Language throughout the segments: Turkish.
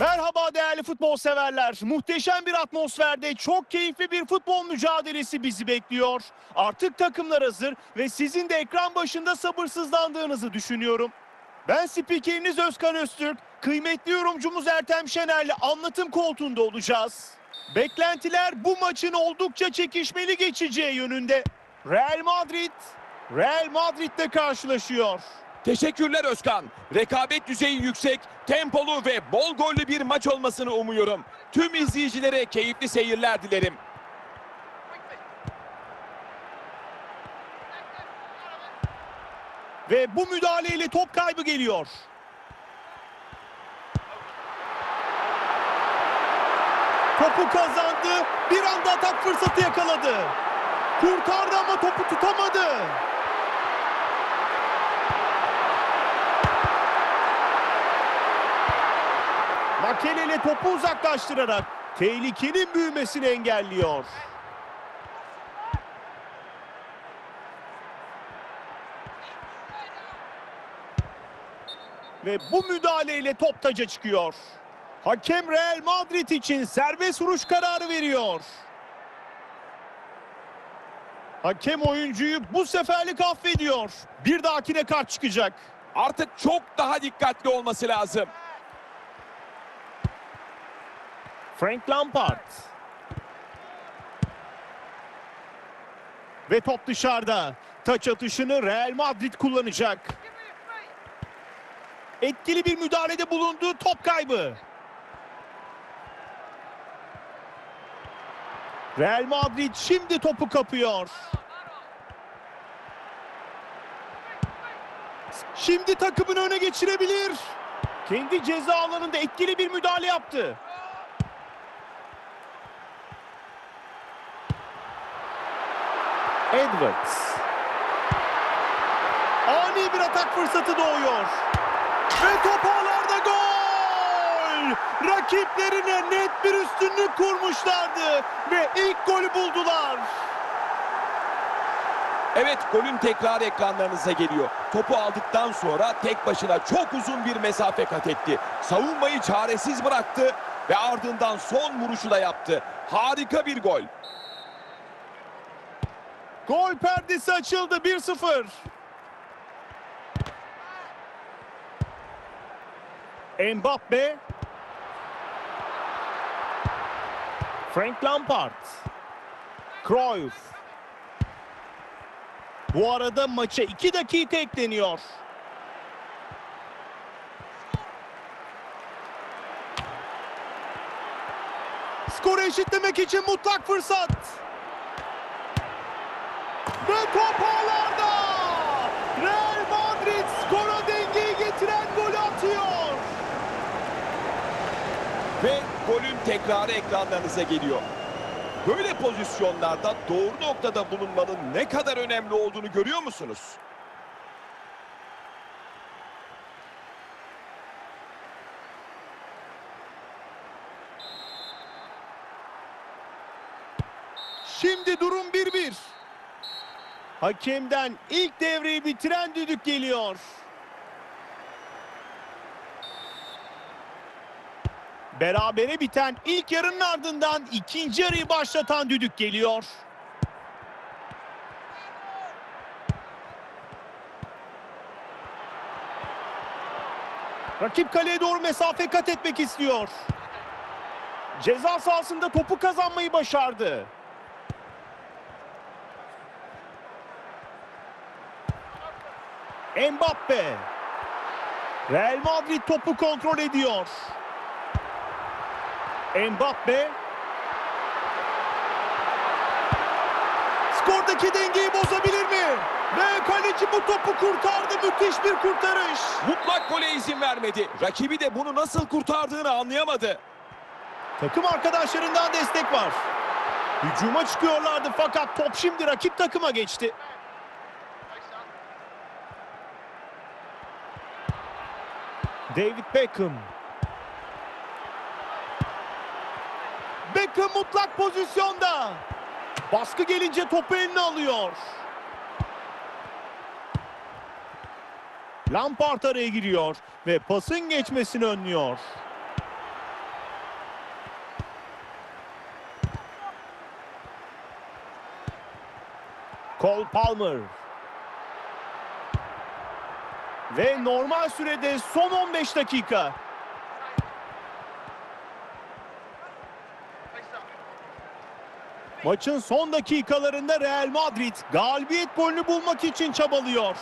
Merhaba değerli futbol severler. Muhteşem bir atmosferde çok keyifli bir futbol mücadelesi bizi bekliyor. Artık takımlar hazır ve sizin de ekran başında sabırsızlandığınızı düşünüyorum. Ben spikeriniz Özkan Öztürk. Kıymetli yorumcumuz Ertem Şener'le anlatım koltuğunda olacağız. Beklentiler bu maçın oldukça çekişmeli geçeceği yönünde. Real Madrid, Real Madrid'le karşılaşıyor. Teşekkürler Özkan. Rekabet düzeyi yüksek, tempolu ve bol gollü bir maç olmasını umuyorum. Tüm izleyicilere keyifli seyirler dilerim. Ve bu müdahaleyle top kaybı geliyor. Topu kazandı. Bir anda atak fırsatı yakaladı. Kurtardı ama topu tutamadı. Makele ile topu uzaklaştırarak tehlikenin büyümesini engelliyor. Ve bu müdahaleyle top taca çıkıyor. Hakem Real Madrid için serbest vuruş kararı veriyor. Hakem oyuncuyu bu seferlik affediyor. Bir dahakine kart çıkacak. Artık çok daha dikkatli olması lazım. Frank Lampard. Ve top dışarıda. Taç atışını Real Madrid kullanacak. Etkili bir müdahalede bulundu. Top kaybı. Real Madrid şimdi topu kapıyor. Şimdi takımını öne geçirebilir. Kendi ceza alanında etkili bir müdahale yaptı. Edwards. Ani bir atak fırsatı doğuyor. Ve top ağlarda gol! Rakiplerine net bir üstünlük kurmuşlardı ve ilk golü buldular. Evet golün tekrarı ekranlarınıza geliyor. Topu aldıktan sonra tek başına çok uzun bir mesafe kat etti. Savunmayı çaresiz bıraktı ve ardından son vuruşu da yaptı. Harika bir gol. Gol perdesi açıldı 1-0. Mbappe. Frank Lampard. Cruyff. Bu arada maça 2 dakika ekleniyor. Skoru eşitlemek için mutlak fırsat. Ve top ağlarda. Real Madrid skora dengeyi getiren golü atıyor. Ve golün tekrarı ekranlarınıza geliyor. Böyle pozisyonlarda doğru noktada bulunmanın ne kadar önemli olduğunu görüyor musunuz? Şimdi durum 1-1. Hakemden ilk devreyi bitiren düdük geliyor. Berabere biten ilk yarının ardından ikinci yarıyı başlatan düdük geliyor. Rakip kaleye doğru mesafe kat etmek istiyor. Ceza sahasında topu kazanmayı başardı. Mbappe. Real Madrid topu kontrol ediyor. Mbappe. Skordaki dengeyi bozabilir mi? Ve kaleci bu topu kurtardı. Müthiş bir kurtarış. Mutlak gole izin vermedi. Rakibi de bunu nasıl kurtardığını anlayamadı. Takım arkadaşlarından destek var. Hücuma çıkıyorlardı fakat top şimdi rakip takıma geçti. David Beckham. Beckham mutlak pozisyonda. Baskı gelince topu eline alıyor. Lampard araya giriyor ve pasın geçmesini önlüyor. Cole Palmer. Ve normal sürede son 15 dakika. Maçın son dakikalarında Real Madrid galibiyet golünü bulmak için çabalıyor.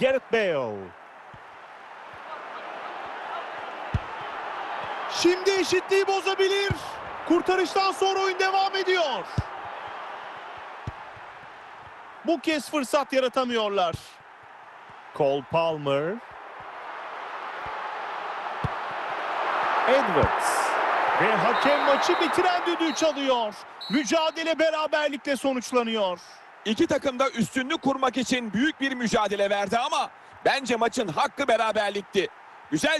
Gareth Bale. Şimdi eşitliği bozabilir. Kurtarıştan sonra oyun devam ediyor. Bu kez fırsat yaratamıyorlar. Cole Palmer. Edwards. Ve hakem maçı bitiren düdüğü çalıyor. Mücadele beraberlikle sonuçlanıyor. İki takım da üstünlük kurmak için büyük bir mücadele verdi ama bence maçın hakkı beraberlikti. Güzel